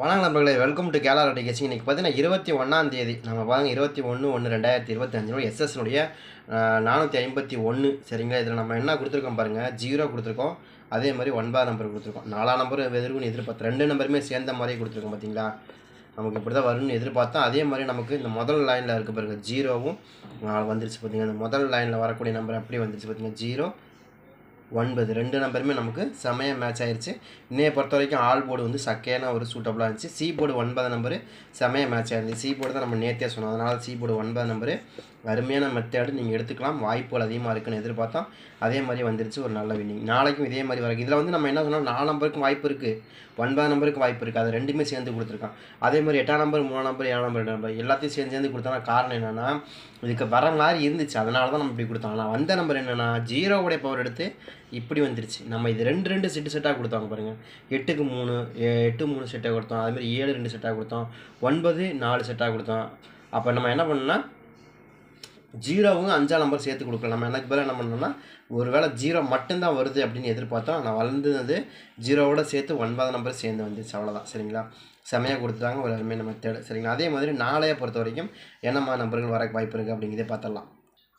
வணக்கம் நண்பர்களே welcome to கேலார் கேசிங் இன்றைக்கி பார்த்தீங்கன்னா இருபத்தி ஒன்றாம் தேதி. நம்ம பாருங்க இருபத்தி ஒன்று ஒன்று ரெண்டாயிரத்தி இருபத்தஞ்சினோட எஸ்எஸ்னுடைய நானூற்றி ஐம்பத்தி ஒன்று சரிங்களா? இதில் நம்ம என்ன கொடுத்துருக்கோம் பாருங்கள் ஜீரோ கொடுத்துருக்கோம். அதே மாதிரி ஒன்பதாம் நம்பர் கொடுத்துருக்கோம். நாலாம் நம்பர் எதிர்க்குன்னு எதிர்பார்த்து ரெண்டு நம்பருமே சேர்ந்த மாதிரியே கொடுத்துருக்கோம் பார்த்தீங்களா நமக்கு இப்படி தான் வரும்னு எதிர்பார்த்தோம் அதே மாதிரி நமக்கு இந்த முதல் லைனில் இருக்க பாருங்கள் ஜீரோவும் நாலு வந்துருச்சு பார்த்தீங்கன்னா இந்த முதல் லைனில் வரக்கூடிய நம்பர் அப்படியே வந்துருச்சு பார்த்தீங்கன்னா ஜீரோ ஒன்பது. ரெண்டு நம்பருமே நமக்கு செமையாக மேட்ச் ஆயிருச்சு. இன்னையை பொறுத்த வரைக்கும் ஆல் போர்டு வந்து சக்கையான ஒரு சூட்டபுளாக இருந்துச்சு. சி போர்டு ஒன்பது நம்பரு செமையாக மேட்ச் ஆயிருந்துச்சு. சி போர்டு தான் நம்ம நேற்றே சொன்னோம். அதனால் சி போர்டு ஒன்பது நம்பரு. அருமையான மெத்தேடு. நீங்கள் எடுத்துக்கலாம். வாய்ப்புகள் அதிகமாக இருக்குன்னு எதிர்பார்த்தோம் அதே மாதிரி வந்துருச்சு. ஒரு நல்ல வின்னிங் நாளைக்கும் இதே மாதிரி வரைக்கும் இதில் வந்து நம்ம என்ன சொன்னால் நாலு நம்பருக்கும் வாய்ப்பு இருக்குது ஒன்பது நம்பருக்கு வாய்ப்பு இருக்குது அது ரெண்டுமே சேர்ந்து கொடுத்துருக்கான். அதே மாதிரி எட்டாம் நம்பர் மூணாம் நம்பர் ஏழாம் நம்பர் நம்பர் எல்லாத்தையும் சேர்ந்து சேர்ந்து கொடுத்தோன்னா காரணம் என்னென்னா இதுக்கு வர மாதிரி இருந்துச்சு. அதனால தான் நம்ம இப்படி கொடுத்தோம். ஆனால் வந்த நம்பர் என்னென்னா ஜீரோவுடைய பவர் எடுத்து இப்படி வந்துருச்சு. நம்ம இது ரெண்டு ரெண்டு செட்டு செட்டாக கொடுத்தாங்க பாருங்கள் எட்டுக்கு மூணு எட்டு மூணு செட்டாக கொடுத்தோம். அதுமாதிரி ஏழு ரெண்டு செட்டாக கொடுத்தோம். ஒன்பது நாலு செட்டாக கொடுத்தோம். அப்போ நம்ம என்ன பண்ணோம்னா ஜீரோவும் அஞ்சாம் நம்பர் சேர்த்து கொடுக்கல நம்ம எனக்கு பதிலாக என்ன பண்ணோம்னா ஒருவேளை ஜீரோ மட்டும்தான் வருது அப்படின்னு எதிர்பார்த்தோம். நான் வளர்ந்தது ஜீரோவோட சேர்த்து ஒன்பதாம் நம்பர் சேர்ந்து வந்துச்சு அவ்வளோதான் சரிங்களா? செமையாக கொடுத்துட்டாங்க. ஒரு அருமையான மெத்தேடு சரிங்களா? அதே மாதிரி நாளைய பொறுத்த வரைக்கும் என்னம்மா நம்பர்கள் வர வாய்ப்பு இருக்குது அப்படிங்கிறதே பார்த்துடலாம்.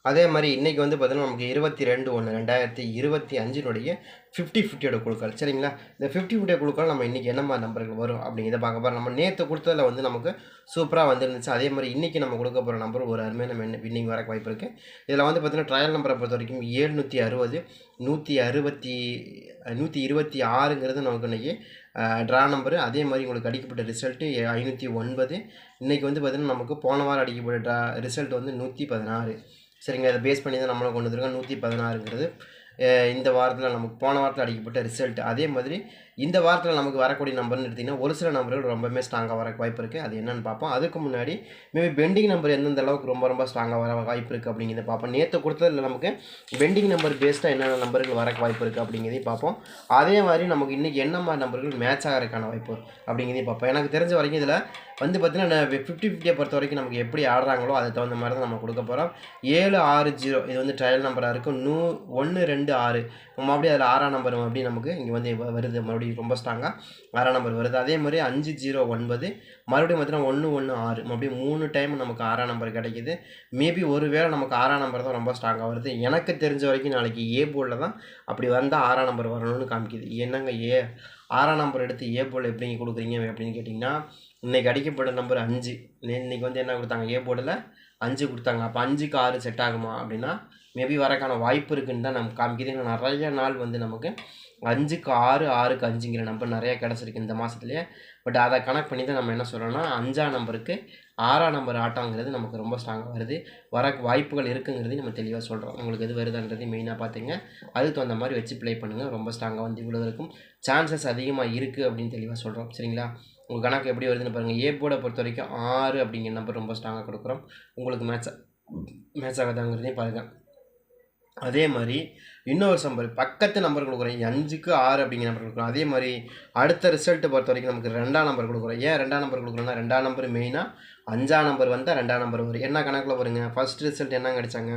அதே மாதிரி இன்றைக்கி வந்து பார்த்தீங்கன்னா நமக்கு இருபத்தி ரெண்டு ஒன்று ரெண்டாயிரத்தி இருபத்தி அஞ்சினுடைய ஃபிஃப்டி ஃபிஃப்டியோட குழுக்கள். சரிங்களா? இந்த ஃபிஃப்டி ஃபிஃப்டியோட குழுக்கள் நம்ம இன்றைக்கி என்ன மாதிரி நம்பர்கள் வரும் அப்படிங்கிறத பார்க்க போகிறோம் நம்ம நேற்று கொடுத்ததில் வந்து நமக்கு சூப்பராக வந்துருந்துச்சு. அதே மாதிரி இன்றைக்கி நம்ம கொடுக்க போகிற நம்பர் ஒரு அருமையாக நம்ம வின்னிங் வரக்கு வாய்ப்பு இருக்குது இதில் வந்து பார்த்தீங்கன்னா ட்ரையல் நம்பரை பொறுத்த வரைக்கும் ஏழ்நூற்றி அறுபது நூற்றி அறுபத்தி நூற்றி இருபத்தி ஆறுங்கிறது நமக்கு இன்றைக்கி ட்ரா நம்பரு அதே மாதிரி உங்களுக்கு அடிக்கப்பட்ட ரிசல்ட்டு ஐநூற்றி ஒன்பது. இன்றைக்கி வந்து பார்த்திங்கன்னா நமக்கு போன வாரம் அடிக்கப்பட்ட ட்ரா ரிசல்ட் வந்து நூற்றி பதினாறு. சரிங்க அதை பேஸ் பண்ணி தான் நம்மளை கொண்டு வந்துருக்கோம். நூற்றி பதினாறுங்கிறது இந்த வாரத்தில் நமக்கு போன வாரத்தில் அடிக்கப்பட்ட ரிசல்ட் அதே மாதிரி இந்த வாரத்தில் நமக்கு வரக்கூடிய நம்பர்னு எடுத்திங்கன்னா ஒரு சில நம்பர்கள் ரொம்பவே ஸ்ட்ராங்காக வர வாய்ப்பு இருக்குது அது என்னென்னு பார்ப்போம். அதுக்கு முன்னாடி மேபி பெண்டிங் நம்பர் எந்தெந்த அளவுக்கு ரொம்ப ரொம்ப ஸ்ட்ராங்காக வர வாய்ப்பு இருக்குது அப்படிங்கிறத பார்ப்போம். நேற்று கொடுத்ததில் நமக்கு பெண்டிங் நம்பர் பேஸ்டாக என்னென்ன நம்பர்கள் வர வாய்ப்பு இருக்குது அப்படிங்கிறதையும் பார்ப்போம். அதே மாதிரி நமக்கு இன்றைக்கி என்ன மாதிரி நம்பர்கள் மேட்ச் ஆகிறதுக்கான வாய்ப்பு அப்படிங்கிறதையும் பார்ப்போம். எனக்கு தெரிஞ்ச வரைக்கும் இதில் வந்து பார்த்திங்கன்னா ஃபிஃப்டி ஃபிஃப்டியை பொறுத்த வரைக்கும் நமக்கு எப்படி ஆடுறாங்களோ அதுக்கு தகுந்த மாதிரி தான் நம்ம கொடுக்க போகிறோம் ஏழு ஆறு ஜீரோ இது வந்து ட்ரையல் நம்பராக இருக்கும். நூ ஒன்று ரெண்டு ஆறு. மறுபடியும் அதில் ஆறாம் நம்பர் மறுபடியும் நமக்கு இங்கே வந்து வருது. மறுபடியும் ரொம்ப ஸ்ட்ராங்காக ஆறாம் நம்பர் வருது. அதே மாதிரி அஞ்சு ஜீரோ ஒன்பது மறுபடியும் பார்த்தீங்கன்னா ஒன்று ஒன்று ஆறு. மறுபடியும் மூணு டைம் நமக்கு ஆறாம் நம்பர் கிடைக்கிது. மேபி ஒரு வேளை நமக்கு ஆறாம் நம்பர் தான் ரொம்ப ஸ்ட்ராங்காக வருது. எனக்கு தெரிஞ்ச வரைக்கும் நாளைக்கு ஏ போர்டில் தான் அப்படி வந்தால் ஆறாம் நம்பர் வரணும்னு காமிக்குது. என்னங்க ஏ ஆறாம் நம்பர் எடுத்து ஏ போல் எப்படிங்க கொடுக்குறீங்க அப்படின்னு கேட்டிங்கன்னா இன்றைக்கி அடிக்கப்பட்ட நம்பர் அஞ்சு. இன்றைக்கி வந்து என்ன கொடுத்தாங்க? ஏ போர்டில் அஞ்சு கொடுத்தாங்க. அப்போ அஞ்சுக்கு ஆறு செட் ஆகுமா அப்படின்னா மேபி வரக்கான வாய்ப்பு இருக்குன்னு தான் நம்ம காமிக்குது. ஏன்னா நிறைய நாள் வந்து நமக்கு அஞ்சுக்கு ஆறு ஆறுக்கு அஞ்சுங்கிற நம்பர் நிறையா கிடச்சிருக்கு இந்த மாதத்துலேயே பட் அதை கணக்கு பண்ணி தான் நம்ம என்ன சொல்கிறோன்னா அஞ்சாம் நம்பருக்கு ஆறாம் நம்பர் ஆட்டங்கிறது நமக்கு ரொம்ப ஸ்ட்ராங்காக வருது. வர வாய்ப்புகள் இருக்குங்கிறதையும் நம்ம தெளிவாக சொல்கிறோம் உங்களுக்கு எது வருதுன்றது மெயினாக பார்த்துங்க அதுக்கு தகுந்த மாதிரி வச்சு ப்ளே பண்ணுங்கள் ரொம்ப ஸ்ட்ராங்காக வந்து இவ்வளோ இருக்கும். சான்சஸ் அதிகமாக இருக்குது அப்படின்னு தெளிவாக சொல்கிறோம் சரிங்களா? உங்கள் கணக்கு எப்படி வருதுன்னு பாருங்கள் ஏ போர்டை பொறுத்த வரைக்கும் ஆறு அப்படிங்கிற நம்பர் ரொம்ப ஸ்ட்ராங்காக கொடுக்குறோம். உங்களுக்கு மேட்ச் மேட்ச் ஆகாதாங்கிறதையும் பாருங்கள் அதே மாதிரி இன்னொரு நம்பர் பக்கத்து நம்பர் கொடுக்குறோம் அஞ்சுக்கு ஆறு அப்படிங்கிற நம்பர் கொடுக்குறோம். அதே மாதிரி அடுத்த ரிசல்ட்டை பொறுத்த வரைக்கும் நமக்கு ரெண்டாம் நம்பர் கொடுக்குறோம். ஏன் ரெண்டாம் நம்பர் கொடுக்குறோம்னா ரெண்டாம் நம்பர் மெயினாக அஞ்சாம் நம்பர் வந்தால் ரெண்டாம் நம்பர் வரும். என்ன கணக்கில் வருங்க? ஃபர்ஸ்ட் ரிசல்ட் என்ன கிடைச்சாங்க?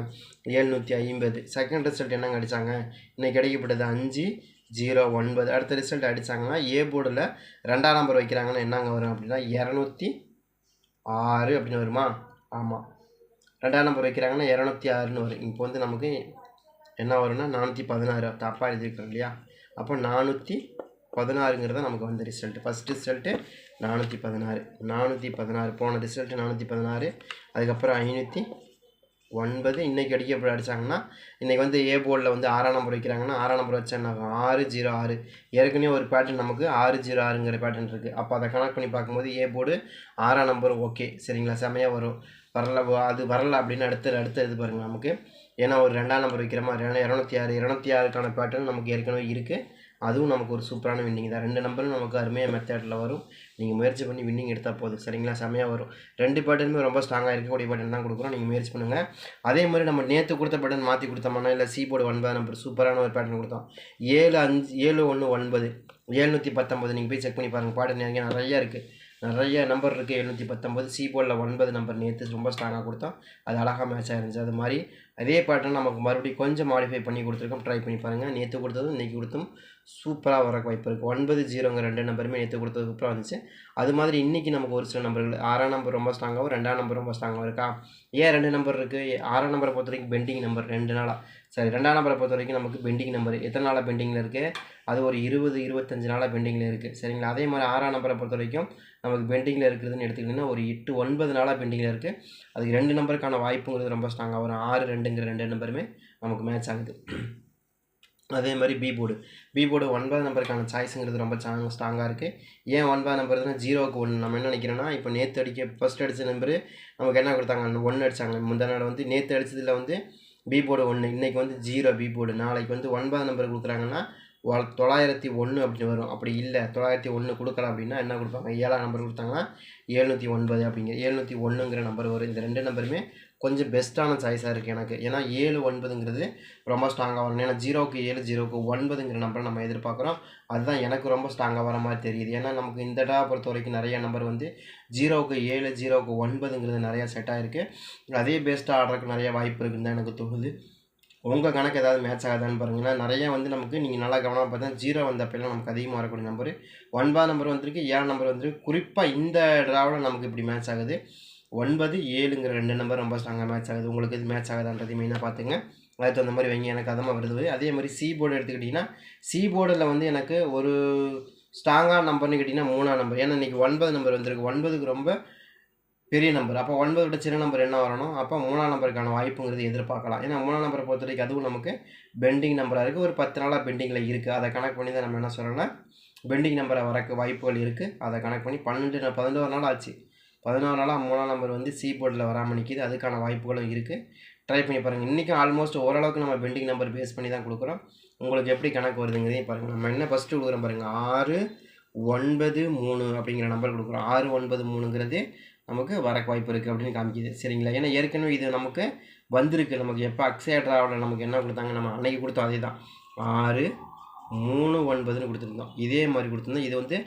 ஏழ்நூற்றி ஐம்பது. செகண்ட் ரிசல்ட் என்ன கிடைச்சாங்க? இன்னைக்கு கிடைக்கப்பட்டது அஞ்சு ஜீரோ ஒன்பது. அடுத்த ரிசல்ட் அடித்தாங்கன்னா ஏ போர்டில் ரெண்டாம் நம்பர் வைக்கிறாங்கன்னா என்னங்க வரும் அப்படின்னா இரநூத்தி ஆறு அப்படின்னு வருமா? ஆமாம் ரெண்டாம் நம்பர் வைக்கிறாங்கன்னா இரநூத்தி ஆறுன்னு வரும். இப்போ வந்து நமக்கு என்ன வரும்னா நானூற்றி பதினாறு தப்பாக எழுதியிருக்கோம் இல்லையா? அப்போ நானூற்றி பதினாறுங்கிறது நமக்கு வந்த ரிசல்ட்டு ஃபஸ்ட் ரிசல்ட்டு நானூற்றி பதினாறு. நானூற்றி பதினாறு. போன ரிசல்ட்டு நானூற்றி பதினாறு. அதுக்கப்புறம் ஐநூற்றி ஒன்பது. இன்றைக்கி அடிக்க எப்படி அடித்தாங்கன்னா இன்றைக்கி வந்து ஏ போர்டில் வந்து ஆறாம் நம்பர் வைக்கிறாங்கன்னா ஆறாம் நம்பர் வச்சா என்ன ஆறு ஜீரோ ஆறு. ஏற்கனவே ஒரு பேட்டர்ன் நமக்கு ஆறு ஜீரோ ஆறுங்கிற பேட்டர்ன் இருக்குது அப்போ அதை கனெக்ட் பண்ணி பார்க்கும்போது ஏ போர்டு ஆறாம் நம்பர் ஓகே சரிங்களா? செமையாக வரும். வரல அது வரல அப்படின்னு அடுத்து அடுத்து இது பாருங்கள் நமக்கு. ஏன்னா ஒரு ரெண்டாம் நம்பர் வைக்கிற மாதிரி இரநூத்தி ஆறு இரநூத்தி ஆறுக்கான பேட்டர்ன் நமக்கு ஏற்கனவே இருக்குது அதுவும் நமக்கு ஒரு சூப்பரான வின்னிங் தான். ரெண்டு நம்பரும் நமக்கு அருமையாக மெத்தேட்டில் வரும். நீங்கள் முயற்சி பண்ணி வின்னிங் எடுத்தால் போதும். சரிங்களா? செம்மையாக வரும். ரெண்டு பேட்டர்னுமே ரொம்ப ஸ்ட்ராங்காக இருக்கக்கூடிய பேட்டர்ன் தான் கொடுக்குறோம். நீங்கள் முயற்சி பண்ணுங்கள் அதே மாதிரி நம்ம நேற்று கொடுத்த பேட்டர்ன் மாற்றி கொடுத்தோம்னா இல்லை சி போர்டு ஒன்பது நம்பர் சூப்பரான ஒரு பேட்டர்ன் கொடுத்தோம். ஏழு அஞ்சு ஏழு ஒன்று ஒன்பது ஏழ்நூற்றி பத்தொம்பது நீங்கள் போய் செக் பண்ணி பாருங்கள் பேட்டர்ன் நிறைய நிறையா இருக்குது நிறைய நம்பர் இருக்குது எழுநூற்றி பத்தொம்பது சி போர்டில் ஒன்பது நம்பர் நேற்று ரொம்ப ஸ்ட்ராங்காக கொடுத்தோம். அது அழகாக மேட்ச் ஆயிருந்துச்சு. அது மாதிரி அதே பேட்டர்ன் நமக்கு மறுபடியும் கொஞ்சம் மாடிஃபை பண்ணி கொடுத்துருக்கோம். ட்ரை பண்ணி பாருங்கள் நேற்று கொடுத்ததும் இன்றைக்கி கொடுத்தும். சூப்பராக வர வாய்ப்பு இருக்குது ஒன்பது ஜீரோங்க ரெண்டு நம்பருமே நேற்று கொடுத்தது சூப்பராக வந்துச்சு. அது மாதிரி இன்றைக்கி நமக்கு ஒரு சில நம்பர்கள் ஆறாம் நம்பர் ரொம்ப ஸ்ட்ராங்காகவும் ரெண்டாம் நம்பர் ரொம்ப ஸ்ட்ராங்காகவும் இருக்கா? ஏன் ரெண்டு நம்பர் இருக்குது ஆறாம் நம்பரை பொறுத்த வரைக்கும் பெண்டிங் நம்பர் ரெண்டு நாளாக சரி ரெண்டாம் நம்பரை பொறுத்த வரைக்கும் நமக்கு பெண்டிங் நம்பர் எத்தனை நாளாக பெண்டிங்கில் இருக்குது அது ஒரு இருபது இருபத்தஞ்சு நாளாக பெண்டிங்கில் இருக்குது சரிங்களா? அதே மாதிரி ஆறாம் நம்பரை பொறுத்த வரைக்கும் நமக்கு பெண்டிங்கில் இருக்குதுன்னு எடுத்துக்கிட்டிங்கன்னா ஒரு எட்டு ஒன்பது நாளாக பெண்டிங்கில் இருக்குது அதுக்கு ரெண்டு நம்பருக்கான வாய்ப்புங்கிறது ரொம்ப ஸ்ட்ராங்காக வரும் ஆறு ரெண்டுங்கிற ரெண்டு நம்பருமே நமக்கு மேட்ச் ஆகுது. அதே மாதிரி பி போர்டு பி போர்டு ஒன்பது நம்பருக்கான சாய்ஸுங்கிறது ரொம்ப சாங் ஸ்ட்ராங்காக இருக்குது ஏன் ஒன்பது நம்பர்னா ஜீரோவுக்கு ஒன்று நம்ம என்ன நினைக்கிறோன்னா இப்போ நேற்று அடிக்க ஃபஸ்ட் அடித்த நம்பரு நமக்கு என்ன கொடுத்தாங்க? ஒன்று அடித்தாங்க முந்தா நாள் வந்து நேற்று அடித்ததில் வந்து பி போர்டு ஒன்று இன்றைக்கி வந்து ஜீரோ பி போர்டு நாளைக்கு வந்து ஒன்பது நம்பர் கொடுக்குறாங்கன்னா தொள்ளாயிரத்தி ஒன்று அப்படின்னு வரும். அப்படி இல்லை. தொள்ளாயிரத்தி ஒன்று கொடுக்கல அப்படின்னா என்ன கொடுப்பாங்க? ஏழாம் நம்பர் கொடுத்தாங்கன்னா எழுநூற்றி ஒன்பது அப்படிங்கிற எழுநூற்றி ஒன்றுங்கிற நம்பர் வரும். இந்த ரெண்டு நம்பருமே கொஞ்சம் பெஸ்ட்டான சாய்ஸாக இருக்குது எனக்கு. ஏன்னா ஏழு ஒன்பதுங்கிறது ரொம்ப ஸ்ட்ராங்காக வரணும். ஏன்னா ஜீரோவுக்கு ஏழு ஜீரோவுக்கு ஒன்பதுங்கிற நம்பரை நம்ம எதிர்பார்க்குறோம். அதுதான் எனக்கு ரொம்ப ஸ்ட்ராங்காக வர மாதிரி தெரியுது. ஏன்னா நமக்கு இந்த டா பொறுத்த வரைக்கும் நிறைய நம்பர் வந்து ஜீரோவுக்கு ஏழு ஜீரோவுக்கு ஒன்பதுங்கிறது நிறையா செட் ஆகிருக்கு அதே பெஸ்ட்டாக ஆடுறதுக்கு நிறைய வாய்ப்பு இருக்குன்னு தான் எனக்கு தோணுது. உங்கள் கணக்கு ஏதாவது மேட்ச் ஆகுதான்னு பாருங்கன்னா நிறைய வந்து நமக்கு நீங்கள் நல்லா கவனமாக பார்த்தா ஜீரோ வந்தப்பெல்லாம் நமக்கு அதிகமாக வரக்கூடிய நம்பர் ஒன்பது நம்பர் வந்திருக்கு ஏழு நம்பர் வந்திருக்கு. குறிப்பாக இந்த ட்ராவில் நமக்கு இப்படி மேட்ச் ஆகுது. ஒன்பது ஏழுங்கிற ரெண்டு நம்பர் ரொம்ப ஸ்ட்ராங்காக மேட்ச் ஆகுது. உங்களுக்கு இது மேட்ச் ஆகுதான்றது மெயினாக பார்த்துங்க. அதுக்கு தகுந்த மாதிரி வைங்க எனக்கு அதமாக வருது. அதே மாதிரி சி போர்டு எடுத்துக்கிட்டிங்கன்னா சி போர்டில் வந்து எனக்கு ஒரு ஸ்ட்ராங்கான நம்பர்னு கேட்டிங்கன்னா மூணா நம்பர் ஏன்னா இன்றைக்கி ஒன்பது நம்பர் வந்திருக்கு. ஒன்பதுக்கு ரொம்ப பெரிய நம்பர் அப்போ ஒன்பது விட சின்ன நம்பர் என்ன வரணும்? அப்போ மூணாம் நம்பருக்கான வாய்ப்புங்கிறது எதிர்பார்க்கலாம். ஏன்னா மூணாம் நம்பரை பொறுத்த வரைக்கும் அதுவும் நமக்கு பெண்டிங் நம்பராக இருக்குது ஒரு பத்து நாளாக பெண்டிங்கில் இருக்குது அதை கணக்கு பண்ணி தான் நம்ம என்ன சொல்கிறோன்னா பெண்டிங் நம்பரை வரக்கு வாய்ப்புகள் இருக்குது அதை கணக்கு பண்ணி பன்னெண்டு நா- பதினோரு நாள் ஆச்சு. பதினோரு நாளாக மூணாம் நம்பர் வந்து சி போர்டில் வராமல் நிற்கிது அதுக்கான வாய்ப்புகளும் இருக்குது ட்ரை பண்ணி பாருங்கள் இன்றைக்கும் ஆல்மோஸ்ட் ஓரளவுக்கு நம்ம பெண்டிங் நம்பர் பேஸ் பண்ணி தான் கொடுக்குறோம். உங்களுக்கு எப்படி கணக்கு வருதுங்கிறதையும் பாருங்கள் நம்ம என்ன ஃபஸ்ட்டு கொடுக்குறோம் பாருங்கள் ஆறு ஒன்பது மூணு அப்படிங்கிற நம்பர் கொடுக்குறோம். ஆறு ஒன்பது மூணுங்கிறது நமக்கு வரக்கு வாய்ப்பு இருக்குது அப்படின்னு காமிக்குது. சரிங்களா? ஏன்னா ஏற்கனவே இது நமக்கு வந்திருக்கு. நமக்கு எப்போ அக்ஸைட்ராவில் நமக்கு என்ன கொடுத்தாங்க? நம்ம அன்னைக்கு கொடுத்தோம் அதே தான் ஆறு மூணு ஒன்பதுன்னு கொடுத்துருந்தோம். இதே மாதிரி கொடுத்துருந்தோம். இது வந்து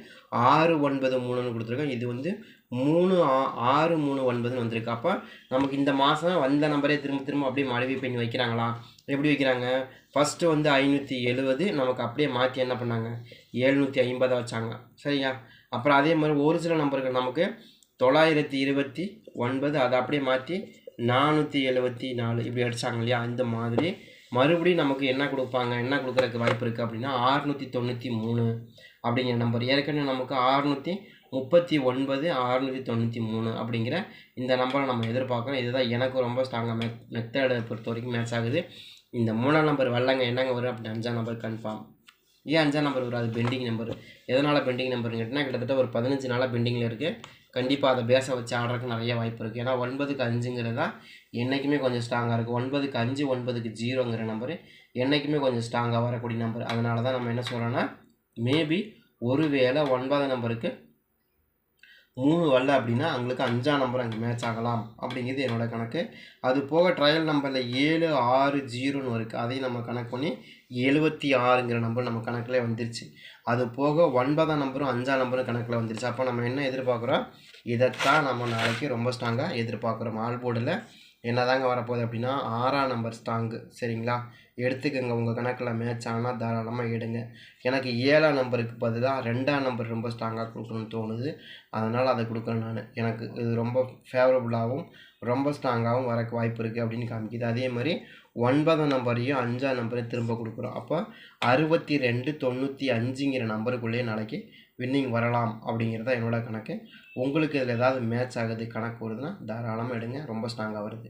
ஆறு ஒன்பது மூணுன்னு கொடுத்துருக்கோம். இது வந்து மூணு ஆ- ஆறு மூணு ஒன்பதுன்னு வந்திருக்கு. அப்போ நமக்கு இந்த மாதம் வந்த நம்பரே திரும்ப திரும்ப அப்படியே மாடிஃபை பண்ணி வைக்கிறாங்களா? எப்படி வைக்கிறாங்க? ஃபஸ்ட்டு வந்து ஐநூற்றி எழுபது நமக்கு அப்படியே மாற்றி என்ன பண்ணாங்க? எழுநூற்றி ஐம்பதாக வச்சாங்க. சரியா? அப்புறம் அதே மாதிரி ஒரு சில நம்பர்கள் நமக்கு தொள்ளாயிரத்தி இருபத்தி ஒன்பது அதை அப்படியே மாற்றி நானூற்றி எழுபத்தி நாலு இப்படி அடிச்சாங்க இல்லையா? இந்த மாதிரி. மறுபடியும் நமக்கு என்ன கொடுப்பாங்க? என்ன கொடுக்குறதுக்கு வாய்ப்பு இருக்குது அப்படின்னா ஆறுநூற்றி தொண்ணூற்றி மூணு அப்படிங்கிற நம்பர். ஏற்கனவே நமக்கு ஆறுநூற்றி முப்பத்தி ஒன்பது அறுநூற்றி தொண்ணூற்றி மூணு அப்படிங்கிற இந்த நம்பரை நம்ம எதிர்பார்க்குறோம் இதுதான் எனக்கு ரொம்ப ஸ்ட்ராங்காக மெத் மெத்தடை பொறுத்த வரைக்கும் மேட்ச் ஆகுது. இந்த மூணாம் நம்பர் வரலங்க என்னங்க வரும் அப்படின்னு அஞ்சாம் நம்பர் கன்ஃபார்ம் ஏன் அஞ்சாம் நம்பர் வரும் அது பெண்டிங் நம்பர் எதனால் பெண்டிங் நம்பர்னு கேட்டிங்கன்னா கிட்டத்தட்ட ஒரு பதினஞ்சு நாளாக பெண்டிங்கில் இருக்குது கண்டிப்பாக அதை பேச வச்சு ஆடுறதுக்கு நிறைய வாய்ப்பு இருக்குது ஏன்னா ஒன்பதுக்கு அஞ்சுங்கிறது தான் என்றைக்குமே கொஞ்சம் ஸ்ட்ராங்காக இருக்குது ஒன்பதுக்கு அஞ்சு ஒன்பதுக்கு ஜீரோங்கிற நம்பரு என்றைக்குமே கொஞ்சம் ஸ்ட்ராங்காக வரக்கூடிய நம்பர் அதனால தான் நம்ம என்ன சொல்கிறோன்னா மேபி ஒருவேளை ஒன்பதாம் நம்பருக்கு மூணு வரல அப்படின்னா அவங்களுக்கு அஞ்சாம் நம்பர் அங்கே மேட்ச் ஆகலாம் அப்படிங்கிறது என்னோடய கணக்கு. அது போக ட்ரையல் நம்பரில் ஏழு ஆறு ஜீரோன்னு இருக்குது அதையும் நம்ம கணக்கு பண்ணி எழுபத்தி ஆறுங்கிற நம்பர் நம்ம கணக்கில் வந்துருச்சு. அது போக ஒன்பதாம் நம்பரும் அஞ்சாம் நம்பரும் கணக்கில் வந்துருச்சு. அப்போ நம்ம என்ன எதிர்பார்க்குறோம்? இதைத்தான் நம்ம நாளைக்கு ரொம்ப ஸ்ட்ராங்காக எதிர்பார்க்குறோம். ஆல் போர்டில் என்னதாங்க வரப்போகுது அப்படின்னா ஆறாம் நம்பர் ஸ்ட்ராங்கு சரிங்களா? எடுத்துக்கோங்க உங்கள் கணக்கில் மேட்ச் ஆனால் தாராளமாக எடுங்க. எனக்கு ஏழாம் நம்பருக்கு பதிலாக ரெண்டாம் நம்பர் ரொம்ப ஸ்ட்ராங்காக கொடுக்கணும்னு தோணுது. அதனால் அதை கொடுக்குறேன் நான். எனக்கு இது ரொம்ப ஃபேவரபுளாகவும் ரொம்ப ஸ்ட்ராங்காகவும் வரக்கு வாய்ப்பு இருக்குது அப்படின்னு காமிக்குது. அதே மாதிரி ஒன்பதாம் நம்பரையும் அஞ்சாம் நம்பரையும் திரும்ப கொடுக்குறோம். அப்போ அறுபத்தி ரெண்டு தொண்ணூற்றி அஞ்சுங்கிற நம்பருக்குள்ளேயே நாளைக்கு வின்னிங் வரலாம் அப்படிங்கிறது தான் என்னோடய கணக்கு. உங்களுக்கு இதில் ஏதாவது மேட்ச் ஆகுது கணக்கு வருதுன்னா தாராளமாக எடுங்க. ரொம்ப ஸ்ட்ராங்காக வருது.